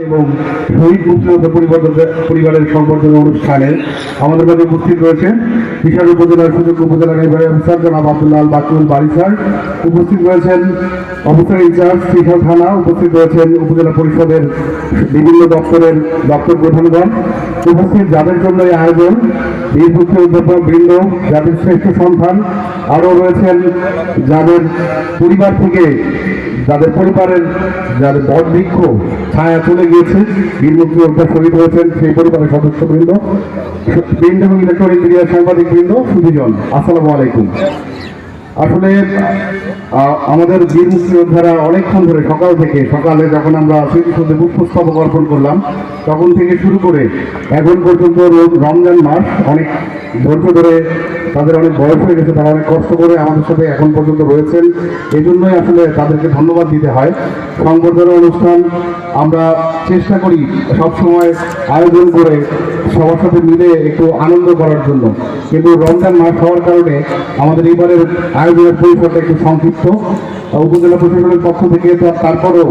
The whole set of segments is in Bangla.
এবং শহীদ মুক্তিযোদ্ধা পরিবারের সংবর্ধনা অনুষ্ঠানে আমাদের মাঝে উপস্থিত রয়েছেন বিশাল উপজেলার সুযোগ্য উপজেলা নির্বাহী অফিসার জনাব আব্দুল্লাহ বাড়ি স্যার। উপস্থিত রয়েছেন অফিসার ইনচার্জ বিশাল থানা। উপস্থিত রয়েছেন উপজেলা পরিষদের বিভিন্ন দপ্তরের দপ্তর প্রধানগণ। উপস্থিত যাদের জন্য এই আয়োজন। বীর মুক্তিযোদ্ধা বৃন্দ যাদের শ্রেষ্ঠ সন্তান। আরও রয়েছেন যাদের পরিবার থেকে যাদের পরিবারের যাদের বট বৃক্ষ ছায়া চলে গিয়েছে। বীর মুক্তিযোদ্ধা শহীদ হয়েছেন সেই পরিবারের সদস্যবৃন্দ। বৃন্দ এবং ইলেকট্রনিক মিডিয়ার সাংবাদিক বৃন্দ সুধীজন, আসসালামু আলাইকুম। আসলে আমাদের বীর মুক্তিযোদ্ধারা অনেকক্ষণ ধরে সকাল থেকে, সকালে যখন আমরা স্মৃতিসৌধে পুষ্পস্তবক অর্পণ করলাম, তখন থেকে শুরু করে এখন পর্যন্ত রমজান মাস অনেক ধৈর্য ধরে তাদের অনেক বয়স হয়ে গেছে, তারা অনেক কষ্ট করে আমাদের সাথে এখন পর্যন্ত রয়েছেন। এই জন্যই আসলে তাদেরকে ধন্যবাদ দিতে হয়। সংবর্ধনা অনুষ্ঠান আমরা চেষ্টা করি সবসময় আয়োজন করে সবার সাথে মিলে একটু আনন্দ করার জন্য। কিন্তু রমজান মাস হওয়ার কারণে আমাদের এবারের আয়োজনের পরিসরটা একটু সংক্ষিপ্ত। উপজেলা প্রশাসনের পক্ষ থেকে তারপরেও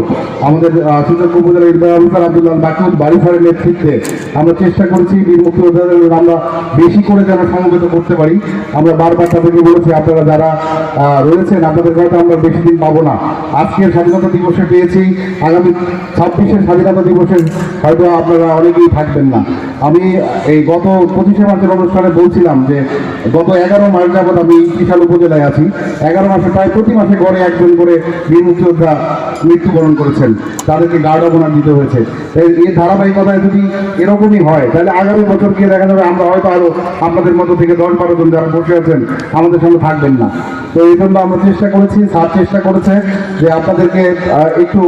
আমাদের সুযোগ্য উপজেলা অফিসার আব্দুল্লাহ বাকিউল বাড়িঘরের নেতৃত্বে আমরা চেষ্টা করেছি, বীর মুক্তিযোদ্ধাদের আমরা বেশি করে যেন সমবেত করতে পারি। আমরা বারবার তাদেরকে বলেছি, আপনারা যারা রয়েছেন, আপনাদের হয়তো আমরা বেশি দিন পাবো না। আজকের স্বাধীনতা দিবসে পেয়েছি, আগামী ছাব্বিশের স্বাধীনতা দিবসে হয়তো আপনারা অনেকেই থাকবেন না। আমি এই গত পঁচিশে মার্চের অনুষ্ঠানে বলছিলাম যে গত এগারো মাস যাবৎ আমি বিশাল উপজেলায় আছি। এগারো মাসে, প্রায় প্রতি মাসে গড়ে একজন করে বীর মুক্তিযোদ্ধা মৃত্যুবরণ করেছেন। তাদেরকে গার্ড অবনার দিতে হয়েছে। এই ধারাবাহিকতায় যদি এরকমই হয়, তাহলে আগামী বছর গিয়ে দেখা যাবে আমরা হয়তো আরও আপনাদের মতো থেকে দশ বারো জন যারা বসে আছেন, আমাদের সামনে থাকবেন না। তো এই জন্য আমরা চেষ্টা করেছি স্যার চেষ্টা করেছে যে আপনাদেরকে একটু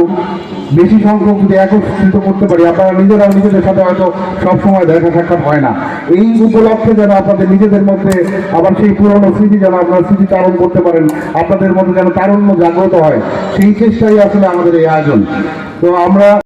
বেশি সংখ্যক যদি একত্রিত করতে পারি, আপনারা নিজেরা নিজেদের সাথে হয়তো সবসময় দেখা সাক্ষাৎ হয় না। এই উপলক্ষে যেন আপনাদের নিজেদের মধ্যে আবার সেই পুরনো স্মৃতি যেন আপনারা স্মৃতি চারণ করতে পারেন, আপনাদের মধ্যে যেন তারুণ্য জাগ্রত হয়, সেই চেষ্টাই আসলে আমাদের এই আয়োজন। তো আমরা